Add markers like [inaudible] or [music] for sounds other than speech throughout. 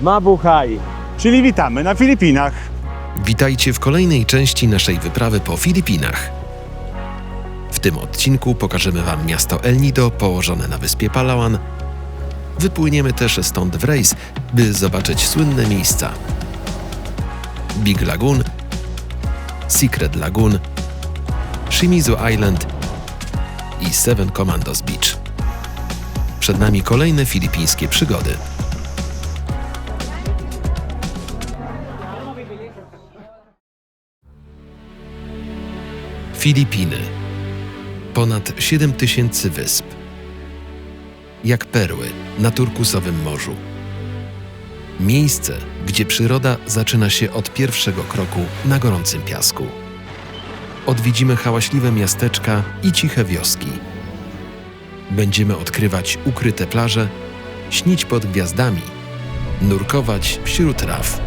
Mabuhay. Czyli witamy na Filipinach. Witajcie w kolejnej części naszej wyprawy po Filipinach. W tym odcinku pokażemy Wam miasto El Nido położone na wyspie Palawan. Wypłyniemy też stąd w rejs, by zobaczyć słynne miejsca. Big Lagoon, Secret Lagoon, Shimizu Island i Seven Commandos Beach. Przed nami kolejne filipińskie przygody. Filipiny. Ponad 7 tysięcy wysp. Jak perły na turkusowym morzu. Miejsce, gdzie przyroda zaczyna się od pierwszego kroku na gorącym piasku. Odwiedzimy hałaśliwe miasteczka i ciche wioski. Będziemy odkrywać ukryte plaże, śnić pod gwiazdami, nurkować wśród raf.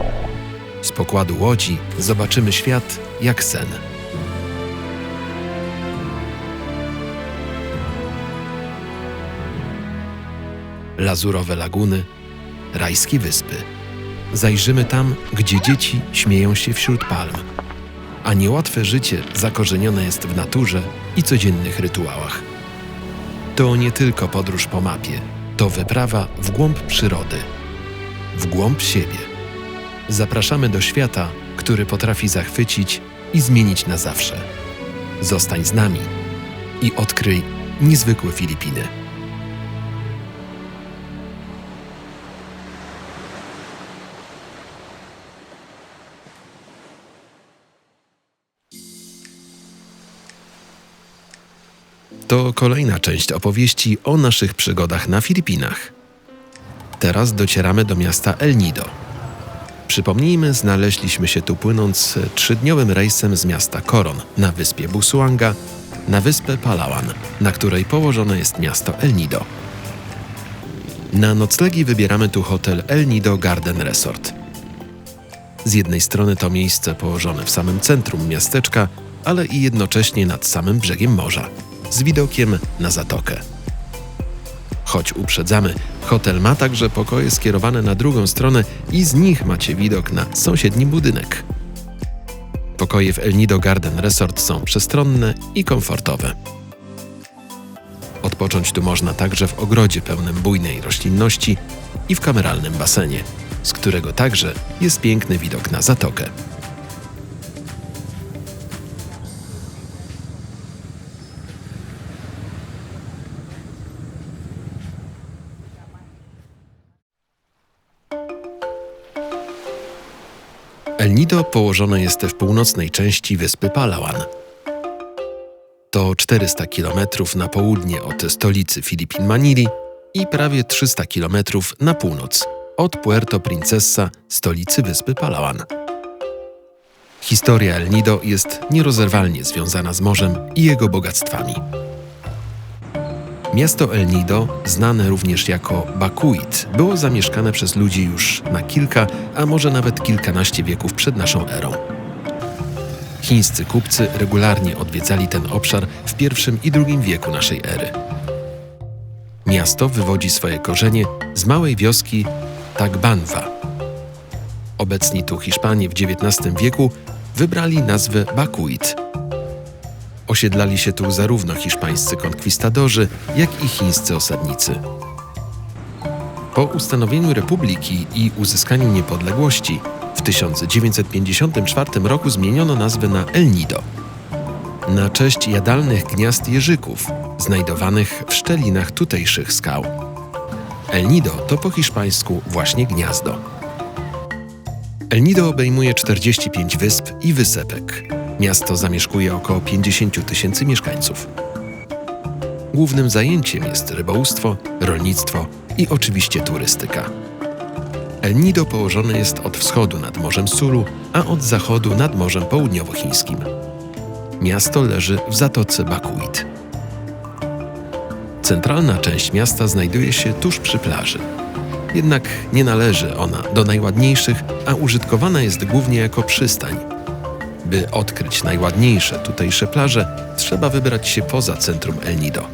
Z pokładu łodzi zobaczymy świat jak sen. lazurowe laguny, rajskie wyspy. Zajrzymy tam, gdzie dzieci śmieją się wśród palm, a niełatwe życie zakorzenione jest w naturze i codziennych rytuałach. To nie tylko podróż po mapie, to wyprawa w głąb przyrody, w głąb siebie. Zapraszamy do świata, który potrafi zachwycić i zmienić na zawsze. Zostań z nami i odkryj niezwykłe Filipiny. To kolejna część opowieści o naszych przygodach na Filipinach. Teraz docieramy do miasta El Nido. Przypomnijmy, znaleźliśmy się tu płynąc trzydniowym rejsem z miasta Coron na wyspie Busuanga na wyspę Palawan, na której położone jest miasto El Nido. Na noclegi wybieramy tu hotel El Nido Garden Resort. Z jednej strony to miejsce położone w samym centrum miasteczka, ale i jednocześnie nad samym brzegiem morza, z widokiem na zatokę. Choć uprzedzamy, hotel ma także pokoje skierowane na drugą stronę i z nich macie widok na sąsiedni budynek. Pokoje w El Nido Garden Resort są przestronne i komfortowe. Odpocząć tu można także w ogrodzie pełnym bujnej roślinności i w kameralnym basenie, z którego także jest piękny widok na zatokę. Nido położone jest w północnej części wyspy Palawan. To 400 km na południe od stolicy Filipin Manili i prawie 300 km na północ od Puerto Princesa, stolicy wyspy Palawan. Historia El Nido jest nierozerwalnie związana z morzem i jego bogactwami. Miasto El Nido, znane również jako Bakuit, było zamieszkane przez ludzi już na kilka, a może nawet kilkanaście wieków przed naszą erą. Chińscy kupcy regularnie odwiedzali ten obszar w I i II wieku naszej ery. Miasto wywodzi swoje korzenie z małej wioski Tagbanwa. Obecni tu Hiszpanie w XIX wieku wybrali nazwę Bakuit. Osiedlali się tu zarówno hiszpańscy konkwistadorzy, jak i chińscy osadnicy. Po ustanowieniu republiki i uzyskaniu niepodległości w 1954 roku zmieniono nazwę na El Nido na cześć jadalnych gniazd jeżyków znajdowanych w szczelinach tutejszych skał. El Nido to po hiszpańsku właśnie gniazdo. El Nido obejmuje 45 wysp i wysepek. Miasto zamieszkuje około 50 tysięcy mieszkańców. Głównym zajęciem jest rybołówstwo, rolnictwo i oczywiście turystyka. El Nido położone jest od wschodu nad Morzem Sulu, a od zachodu nad Morzem Południowochińskim. Miasto leży w zatoce Bakuit. Centralna część miasta znajduje się tuż przy plaży. Jednak nie należy ona do najładniejszych, a użytkowana jest głównie jako przystań. By odkryć najładniejsze tutejsze plaże, trzeba wybrać się poza centrum El Nido.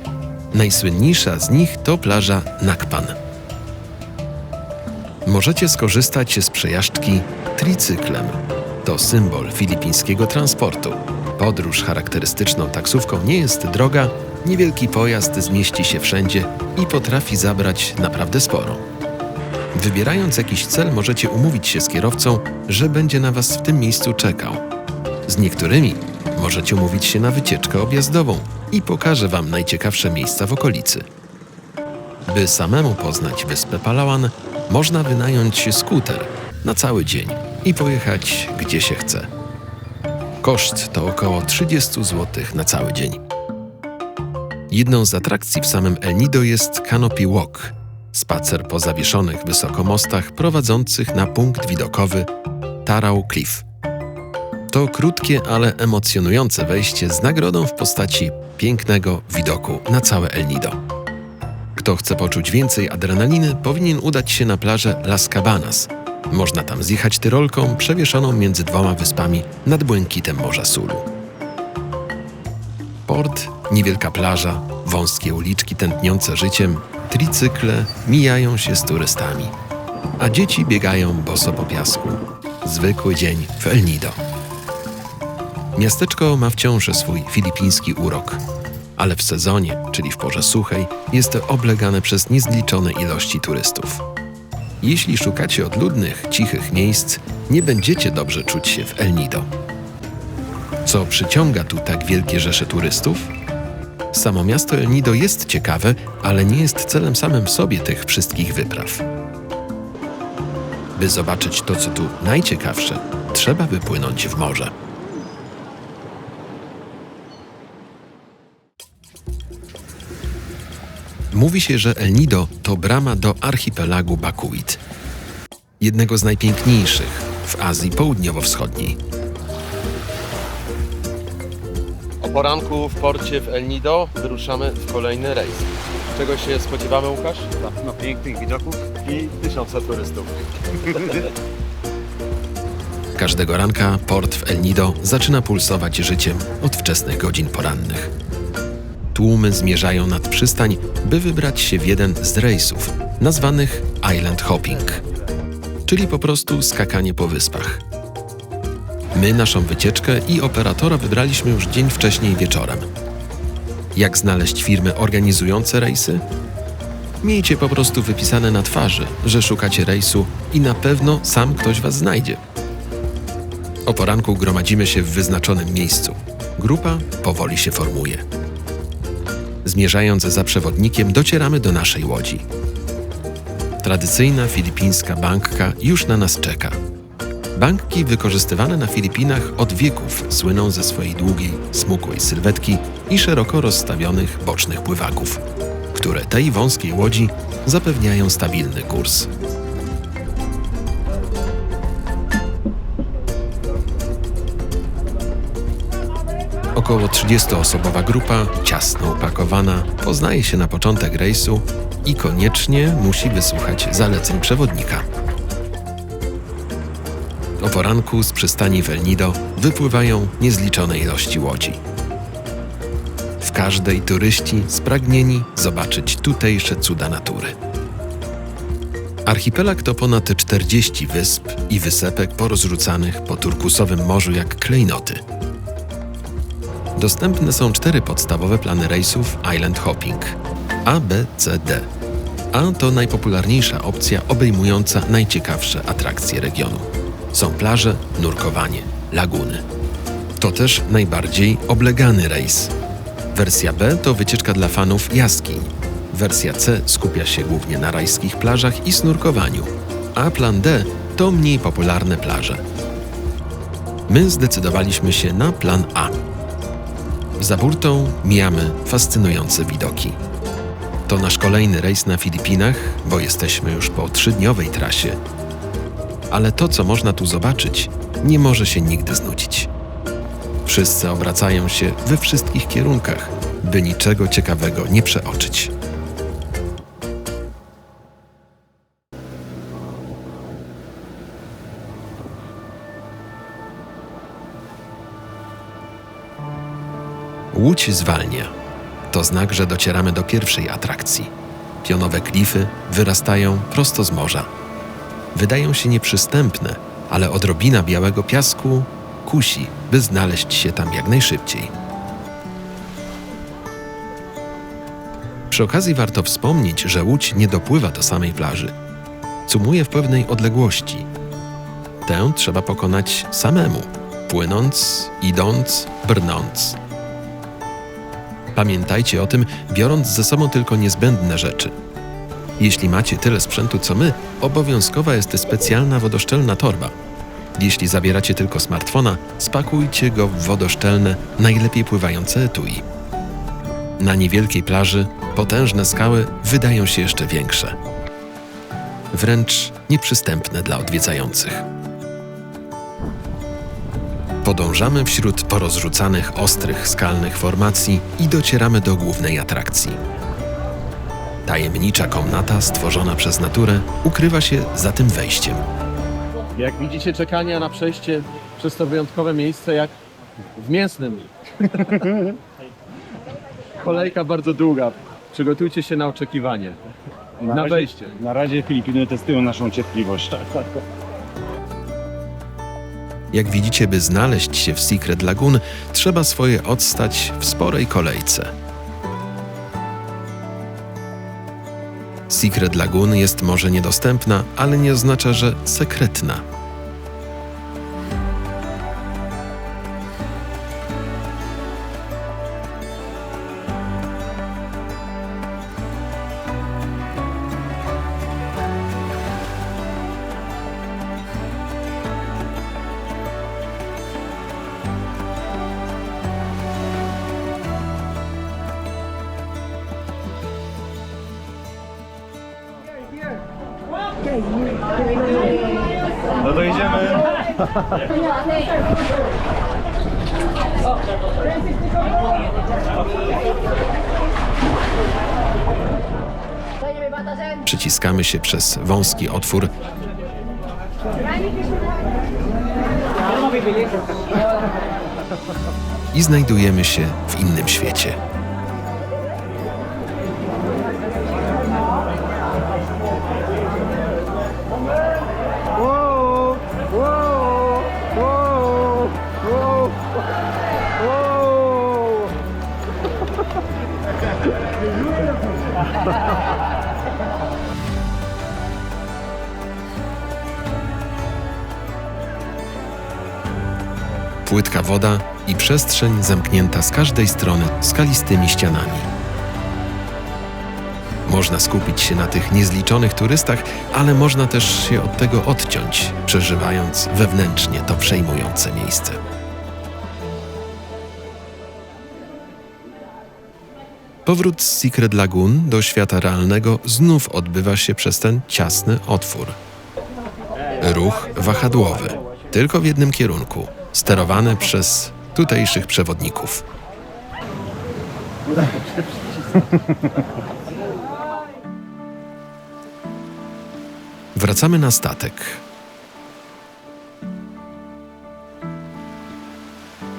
Najsłynniejsza z nich to plaża Nakpan. możecie skorzystać z przejażdżki tricyklem. To symbol filipińskiego transportu. Podróż charakterystyczną taksówką nie jest droga, niewielki pojazd zmieści się wszędzie i potrafi zabrać naprawdę sporo. Wybierając jakiś cel, możecie umówić się z kierowcą, że będzie na Was w tym miejscu czekał. Z niektórymi możecie umówić się na wycieczkę objazdową i pokaże Wam najciekawsze miejsca w okolicy. By samemu poznać wyspę Palawan, można wynająć skuter na cały dzień i pojechać gdzie się chce. Koszt to około 30 zł na cały dzień. Jedną z atrakcji w samym El Nido jest Canopy Walk, spacer po zawieszonych wysoko mostach prowadzących na punkt widokowy Tarau Cliff. To krótkie, ale emocjonujące wejście z nagrodą w postaci pięknego widoku na całe El Nido. Kto chce poczuć więcej adrenaliny, powinien udać się na plażę Las Cabanas. Można tam zjechać tyrolką przewieszoną między dwoma wyspami nad błękitem Morza Sulu. Port, niewielka plaża, wąskie uliczki tętniące życiem, tricykle mijają się z turystami, a dzieci biegają boso po piasku. Zwykły dzień w El Nido. Miasteczko ma wciąż swój filipiński urok, ale w sezonie, czyli w porze suchej, jest oblegane przez niezliczone ilości turystów. Jeśli szukacie odludnych, cichych miejsc, nie będziecie dobrze czuć się w El Nido. Co przyciąga tu tak wielkie rzesze turystów? Samo miasto El Nido jest ciekawe, ale nie jest celem samym w sobie tych wszystkich wypraw. By zobaczyć to, co tu najciekawsze, trzeba wypłynąć w morze. Mówi się, że El Nido to brama do archipelagu Bakuit, jednego z najpiękniejszych w Azji Południowo-Wschodniej. O poranku w porcie w El Nido wyruszamy w kolejny rejs. Czego się spodziewamy, Łukasz? No, pięknych widoków. I tysiące turystów. Każdego ranka port w El Nido zaczyna pulsować życiem od wczesnych godzin porannych. Tłumy zmierzają nad przystań, by wybrać się w jeden z rejsów, nazwanych Island Hopping, czyli po prostu skakanie po wyspach. My naszą wycieczkę i operatora wybraliśmy już dzień wcześniej wieczorem. Jak znaleźć firmy organizujące rejsy? Miejcie po prostu wypisane na twarzy, że szukacie rejsu i na pewno sam ktoś was znajdzie. O poranku gromadzimy się w wyznaczonym miejscu. Grupa powoli się formuje. Zmierzając za przewodnikiem, docieramy do naszej łodzi. Tradycyjna filipińska bankka już na nas czeka. Bankki wykorzystywane na Filipinach od wieków słyną ze swojej długiej, smukłej sylwetki i szeroko rozstawionych bocznych pływaków, które tej wąskiej łodzi zapewniają stabilny kurs. Około 30-osobowa grupa, ciasno upakowana, poznaje się na początek rejsu i koniecznie musi wysłuchać zaleceń przewodnika. O poranku z przystani w El Nido wypływają niezliczone ilości łodzi. W każdej turyści spragnieni zobaczyć tutejsze cuda natury. Archipelag to ponad 40 wysp i wysepek porozrzucanych po turkusowym morzu jak klejnoty. Dostępne są cztery podstawowe plany rejsów Island Hopping A, B, C, D. A to najpopularniejsza opcja obejmująca najciekawsze atrakcje regionu. Są plaże, nurkowanie, laguny. To też najbardziej oblegany rejs. Wersja B to wycieczka dla fanów jaskiń. Wersja C skupia się głównie na rajskich plażach i snurkowaniu, a plan D to mniej popularne plaże. My zdecydowaliśmy się na plan A. Za burtą mijamy fascynujące widoki. To nasz kolejny rejs na Filipinach, bo jesteśmy już po trzydniowej trasie. Ale to, co można tu zobaczyć, nie może się nigdy znudzić. Wszyscy obracają się we wszystkich kierunkach, by niczego ciekawego nie przeoczyć. Łódź zwalnia. To znak, że docieramy do pierwszej atrakcji. Pionowe klify wyrastają prosto z morza. wydają się nieprzystępne, ale odrobina białego piasku kusi, by znaleźć się tam jak najszybciej. Przy okazji warto wspomnieć, że łódź nie dopływa do samej plaży. Cumuje w pewnej odległości. Tę trzeba pokonać samemu, płynąc, idąc, brnąc. Pamiętajcie o tym, biorąc ze sobą tylko niezbędne rzeczy. Jeśli macie tyle sprzętu co my, obowiązkowa jest specjalna wodoszczelna torba. Jeśli zabieracie tylko smartfona, spakujcie go w wodoszczelne, najlepiej pływające etui. Na niewielkiej plaży potężne skały wydają się jeszcze większe. Wręcz nieprzystępne dla odwiedzających. Podążamy wśród porozrzucanych ostrych skalnych formacji i docieramy do głównej atrakcji. Tajemnicza komnata stworzona przez naturę ukrywa się za tym wejściem. Jak widzicie, czekania na przejście przez to wyjątkowe miejsce jak w mięsnym. [laughs] Kolejka bardzo długa. Przygotujcie się na oczekiwanie. Na razie- wejście. Na razie Filipiny testują naszą cierpliwość. Jak widzicie, by znaleźć się w Secret Lagoon, trzeba swoje odstać w sporej kolejce. Secret Lagoon jest może niedostępna, ale nie oznacza, że sekretna. No to idziemy. Przyciskamy się przez wąski otwór. I znajdujemy się w innym świecie. [laughs] Płytka woda i przestrzeń zamknięta z każdej strony skalistymi ścianami. Można skupić się na tych niezliczonych turystach, ale można też się od tego odciąć, przeżywając wewnętrznie to przejmujące miejsce. Powrót z Secret Lagoon do świata realnego znów odbywa się przez ten ciasny otwór. Ruch wahadłowy, tylko w jednym kierunku, sterowany przez tutejszych przewodników. [laughs] Wracamy na statek.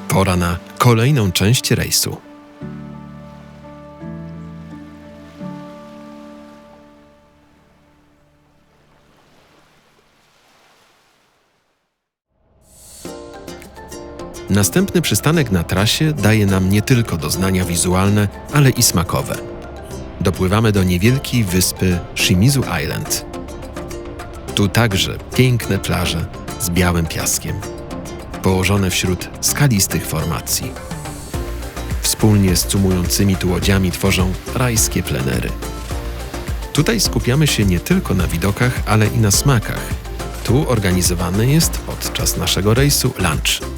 Pora na kolejną część rejsu. Następny przystanek na trasie daje nam nie tylko doznania wizualne, ale i smakowe. Dopływamy do niewielkiej wyspy Shimizu Island. Tu także piękne plaże z białym piaskiem, położone wśród skalistych formacji. Wspólnie z cumującymi tu łodziami tworzą rajskie plenery. Tutaj skupiamy się nie tylko na widokach, ale i na smakach. Tu organizowany jest podczas naszego rejsu lunch.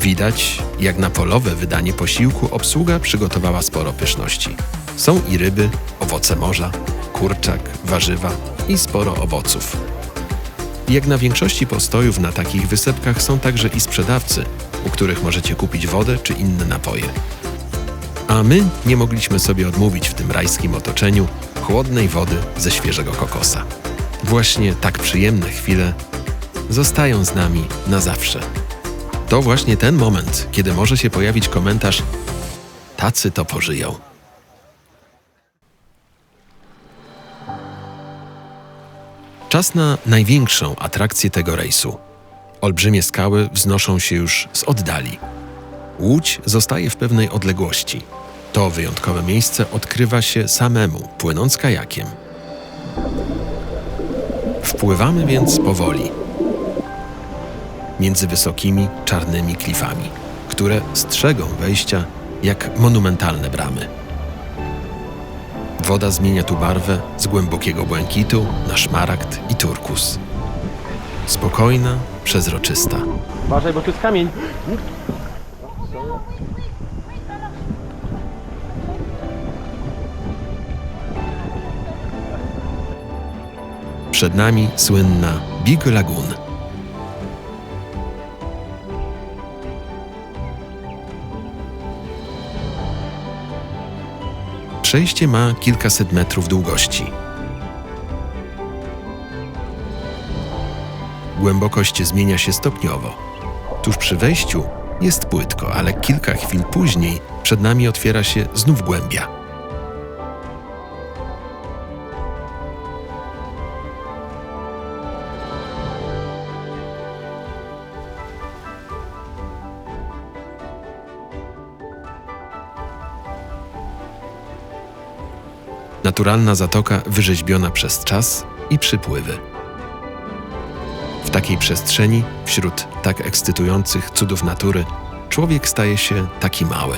Widać, jak na polowe wydanie posiłku obsługa przygotowała sporo pyszności. Są i ryby, owoce morza, kurczak, warzywa i sporo owoców. Jak na większości postojów na takich wysepkach są także i sprzedawcy, u których możecie kupić wodę czy inne napoje. A my nie mogliśmy sobie odmówić w tym rajskim otoczeniu chłodnej wody ze świeżego kokosa. Właśnie tak przyjemne chwile zostają z nami na zawsze. To właśnie ten moment, kiedy może się pojawić komentarz: Tacy to pożyją. Czas na największą atrakcję tego rejsu. Olbrzymie skały wznoszą się już z oddali. Łódź zostaje w pewnej odległości. To wyjątkowe miejsce odkrywa się samemu, płynąc kajakiem. Wpływamy więc powoli między wysokimi, czarnymi klifami, które strzegą wejścia jak monumentalne bramy. Woda zmienia tu barwę z głębokiego błękitu na szmaragd i turkus. Spokojna, przezroczysta. Uważaj, bo tu jest kamień. Przed nami słynna Big Lagoon. Przejście ma kilkaset metrów długości. Głębokość zmienia się stopniowo. Tuż przy wejściu jest płytko, ale kilka chwil później przed nami otwiera się znów głębia. Naturalna zatoka wyrzeźbiona przez czas i przypływy. W takiej przestrzeni, wśród tak ekscytujących cudów natury, człowiek staje się taki mały.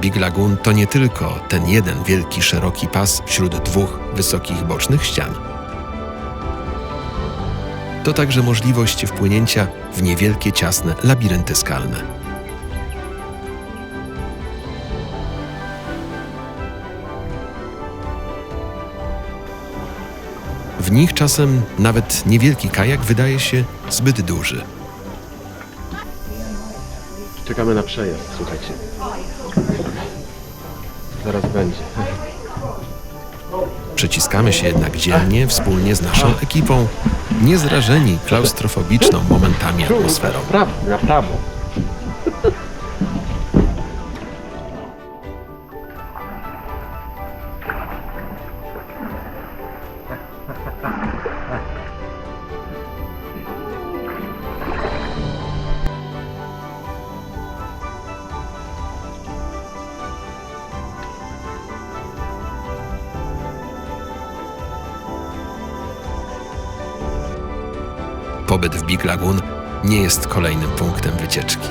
Big Lagoon to nie tylko ten jeden wielki, szeroki pas wśród dwóch wysokich bocznych ścian. To także możliwość wpłynięcia w niewielkie, ciasne labirynty skalne. W nich czasem nawet niewielki kajak wydaje się zbyt duży. Czekamy na przejazd, słuchajcie. Zaraz będzie. Przyciskamy się jednak dzielnie wspólnie z naszą ekipą, niezrażeni klaustrofobiczną momentami atmosferą. Prawo, na prawo. Pobyt w Big Lagoon nie jest kolejnym punktem wycieczki.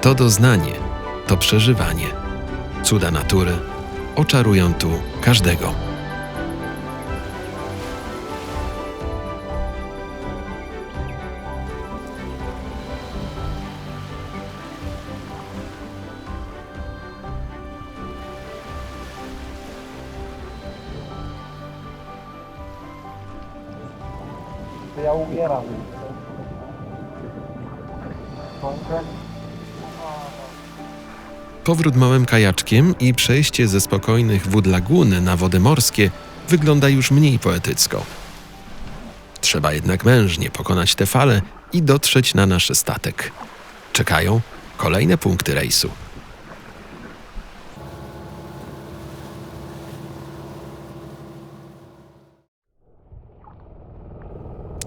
To doznanie, to przeżywanie. Cuda natury oczarują tu każdego. Ja umieram. Powrót małym kajaczkiem i przejście ze spokojnych wód laguny na wody morskie wygląda już mniej poetycko. Trzeba jednak mężnie pokonać te fale i dotrzeć na nasz statek. Czekają kolejne punkty rejsu.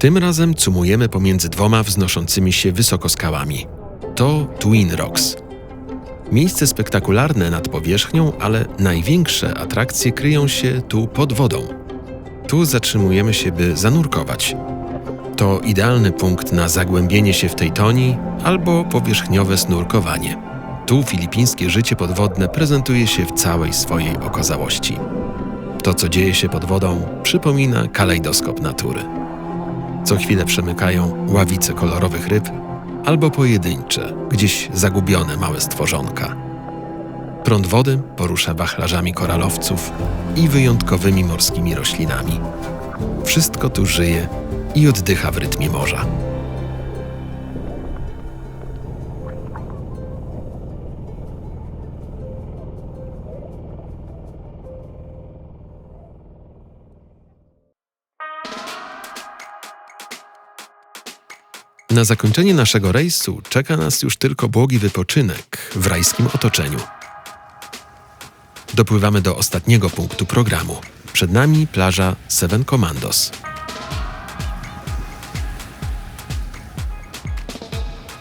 Tym razem cumujemy pomiędzy dwoma wznoszącymi się wysoko skałami. To Twin Rocks. Miejsce spektakularne nad powierzchnią, ale największe atrakcje kryją się tu pod wodą. Tu zatrzymujemy się, by zanurkować. To idealny punkt na zagłębienie się w tej toni albo powierzchniowe snurkowanie. Tu filipińskie życie podwodne prezentuje się w całej swojej okazałości. To, co dzieje się pod wodą, przypomina kalejdoskop natury. Co chwilę przemykają ławice kolorowych ryb albo pojedyncze, gdzieś zagubione małe stworzonka. Prąd wody porusza wachlarzami koralowców i wyjątkowymi morskimi roślinami. Wszystko tu żyje i oddycha w rytmie morza. Na zakończenie naszego rejsu czeka nas już tylko błogi wypoczynek w rajskim otoczeniu. Dopływamy do ostatniego punktu programu Przed nami plaża Seven Commandos.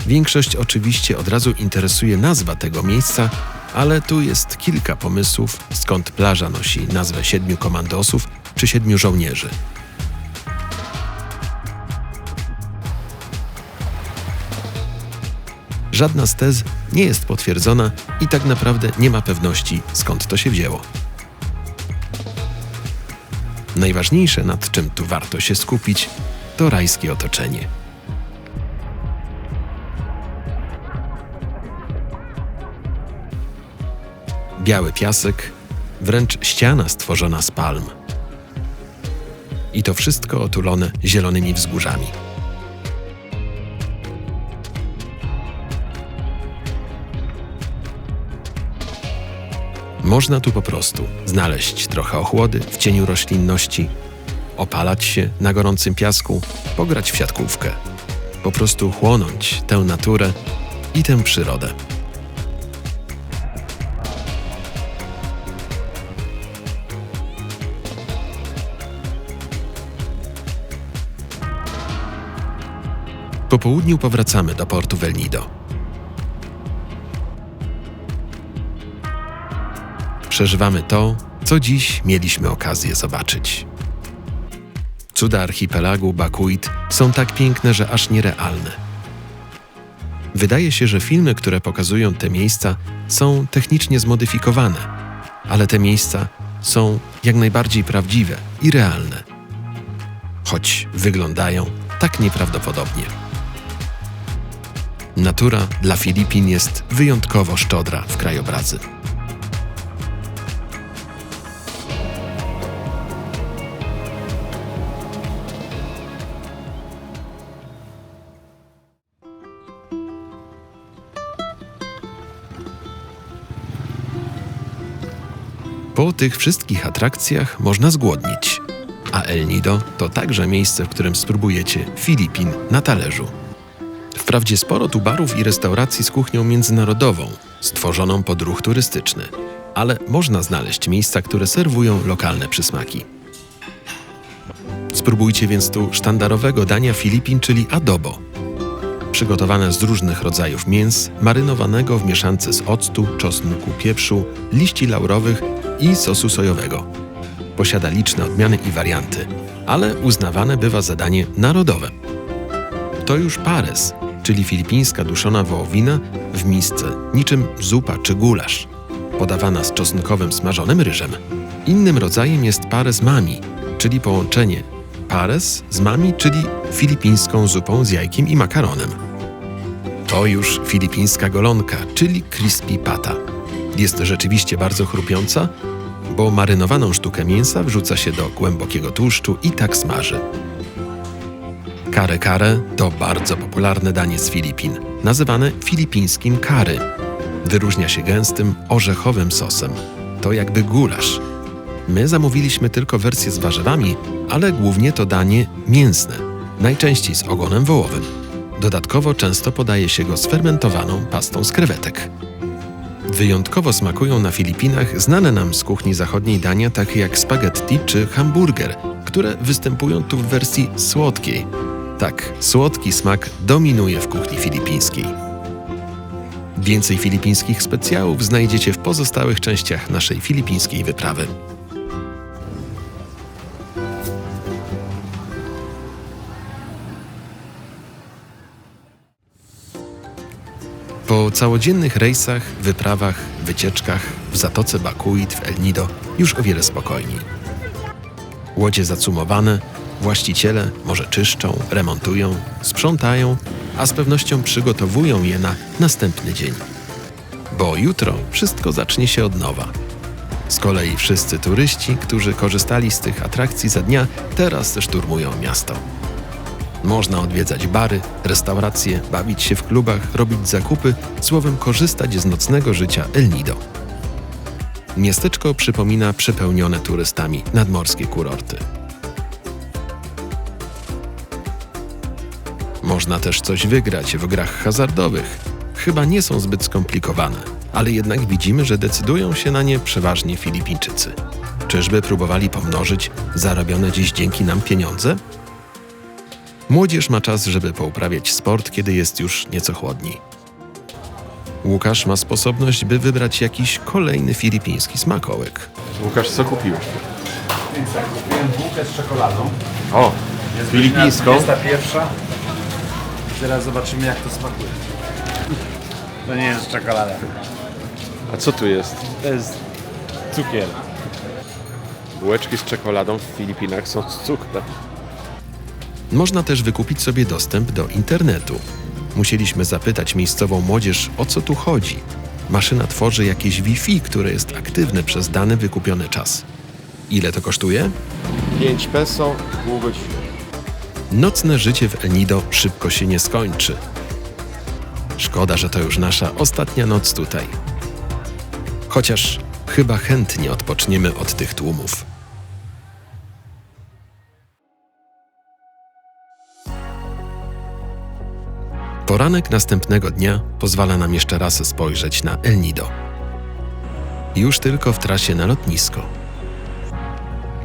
Większość oczywiście od razu interesuje nazwa tego miejsca, ale tu jest kilka pomysłów, skąd plaża nosi nazwę siedmiu komandosów czy siedmiu żołnierzy. Żadna z tez nie jest potwierdzona i tak naprawdę nie ma pewności, skąd to się wzięło. Najważniejsze, nad czym tu warto się skupić, to rajskie otoczenie. Biały piasek, wręcz ściana stworzona z palm. I to wszystko otulone zielonymi wzgórzami. Można tu po prostu znaleźć trochę ochłody w cieniu roślinności, opalać się na gorącym piasku, pograć w siatkówkę. Po prostu chłonąć tę naturę i tę przyrodę. Po południu powracamy do portu Velnido. Przeżywamy to, co dziś mieliśmy okazję zobaczyć. Cuda archipelagu Bakuit są tak piękne, że aż nierealne. Wydaje się, że filmy, które pokazują te miejsca, są technicznie zmodyfikowane, ale te miejsca są jak najbardziej prawdziwe i realne, choć wyglądają tak nieprawdopodobnie. Natura dla Filipin jest wyjątkowo szczodra w krajobrazy. Po tych wszystkich atrakcjach można zgłodnić, a El Nido to także miejsce, w którym spróbujecie Filipin na talerzu. Wprawdzie sporo tu barów i restauracji z kuchnią międzynarodową, stworzoną pod ruch turystyczny, ale można znaleźć miejsca, które serwują lokalne przysmaki. Spróbujcie więc tu sztandarowego dania Filipin, czyli adobo. Przygotowane z różnych rodzajów mięs, marynowanego w mieszance z octu, czosnku, pieprzu, liści laurowych i sosu sojowego. Posiada liczne odmiany i warianty, ale uznawane bywa za danie narodowe. To już pares, czyli filipińska duszona wołowina w misce, niczym zupa czy gulasz, podawana z czosnkowym smażonym ryżem. Innym rodzajem jest pares mami, czyli połączenie pares z mami, czyli filipińską zupą z jajkiem i makaronem. To już filipińska golonka, czyli crispy pata. Jest rzeczywiście bardzo chrupiąca, bo marynowaną sztukę mięsa wrzuca się do głębokiego tłuszczu i tak smaży. Kare kare to bardzo popularne danie z Filipin, nazywane filipińskim kary. Wyróżnia się gęstym, orzechowym sosem. To jakby gulasz. My zamówiliśmy tylko wersję z warzywami, ale głównie to danie mięsne, najczęściej z ogonem wołowym. Dodatkowo często podaje się go z fermentowaną pastą z krewetek. Wyjątkowo smakują na Filipinach znane nam z kuchni zachodniej dania takie jak spaghetti czy hamburger, które występują tu w wersji słodkiej. Tak, słodki smak dominuje w kuchni filipińskiej. Więcej filipińskich specjałów znajdziecie w pozostałych częściach naszej filipińskiej wyprawy. Po całodziennych rejsach, wyprawach, wycieczkach w Zatoce Bakuit w El Nido już o wiele spokojniej. Łodzie zacumowane, właściciele może czyszczą, remontują, sprzątają, a z pewnością przygotowują je na następny dzień. Bo jutro wszystko zacznie się od nowa. Z kolei wszyscy turyści, którzy korzystali z tych atrakcji za dnia, teraz szturmują miasto. Można odwiedzać bary, restauracje, bawić się w klubach, robić zakupy, słowem korzystać z nocnego życia El Nido. Miasteczko przypomina przepełnione turystami nadmorskie kurorty. Można też coś wygrać w grach hazardowych. Chyba nie są zbyt skomplikowane, ale jednak widzimy, że decydują się na nie przeważnie Filipińczycy. Czyżby próbowali pomnożyć zarobione dziś dzięki nam pieniądze? Młodzież ma czas, żeby pouprawiać sport, kiedy jest już nieco chłodniej. Łukasz ma sposobność, by wybrać jakiś kolejny filipiński smakołek. Łukasz, co kupiłeś? Więc tak, kupiłem bułkę z czekoladą. O, filipińską. Jest ta pierwsza. Teraz zobaczymy jak to smakuje. To nie jest czekolada. A co tu jest? To jest cukier. Bułeczki z czekoladą w Filipinach są z cukrem. Można też wykupić sobie dostęp do internetu. Musieliśmy zapytać miejscową młodzież, o co tu chodzi. Maszyna tworzy jakieś Wi-Fi, które jest aktywne przez dany wykupiony czas. Ile to kosztuje? 5 peso, pół godziny. Nocne życie w El Nido szybko się nie skończy. Szkoda, że to już nasza ostatnia noc tutaj. Chociaż chyba chętnie odpoczniemy od tych tłumów. Poranek następnego dnia pozwala nam jeszcze raz spojrzeć na El Nido. Już tylko w trasie na lotnisko.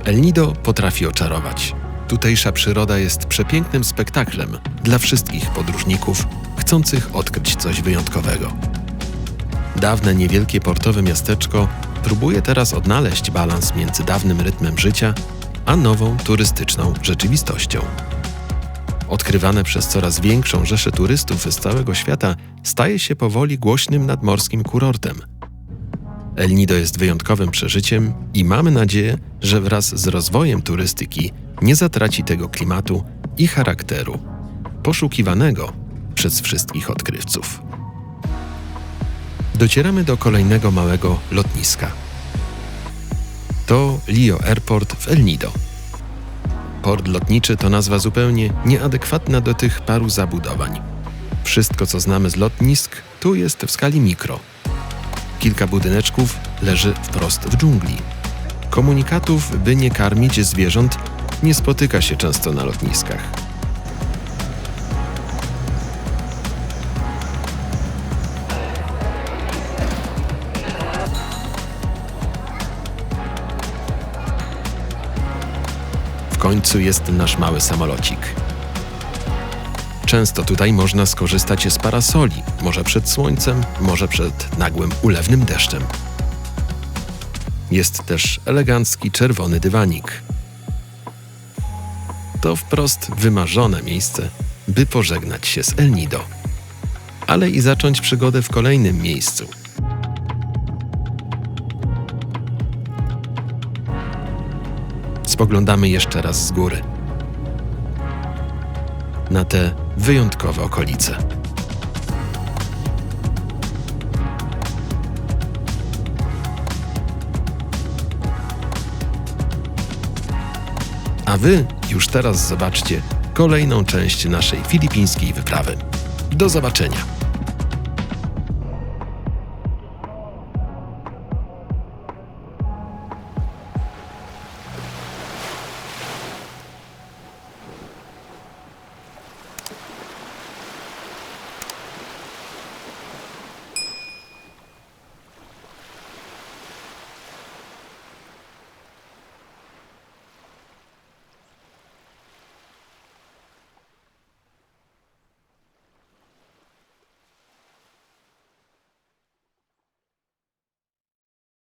El Nido potrafi oczarować. Tutejsza przyroda jest przepięknym spektaklem dla wszystkich podróżników chcących odkryć coś wyjątkowego. Dawne, niewielkie portowe miasteczko próbuje teraz odnaleźć balans między dawnym rytmem życia a nową turystyczną rzeczywistością. Odkrywane przez coraz większą rzeszę turystów z całego świata, staje się powoli głośnym nadmorskim kurortem – El Nido jest wyjątkowym przeżyciem i mamy nadzieję, że wraz z rozwojem turystyki nie zatraci tego klimatu i charakteru, poszukiwanego przez wszystkich odkrywców. Docieramy do kolejnego małego lotniska. To Lio Airport w El Nido. Port lotniczy to nazwa zupełnie nieadekwatna do tych paru zabudowań. Wszystko, co znamy z lotnisk, tu jest w skali mikro – Kilka budyneczków leży wprost w dżungli. Komunikatów, by nie karmić zwierząt, nie spotyka się często na lotniskach. Końcu jest nasz mały samolocik. Często tutaj można skorzystać z parasoli, może przed słońcem, może przed nagłym ulewnym deszczem. Jest też elegancki czerwony dywanik. To wprost wymarzone miejsce, by pożegnać się z El Nido, ale i zacząć przygodę w kolejnym miejscu. Spoglądamy jeszcze raz z góry na te wyjątkowe okolice. A wy już teraz zobaczcie kolejną część naszej filipińskiej wyprawy. Do zobaczenia!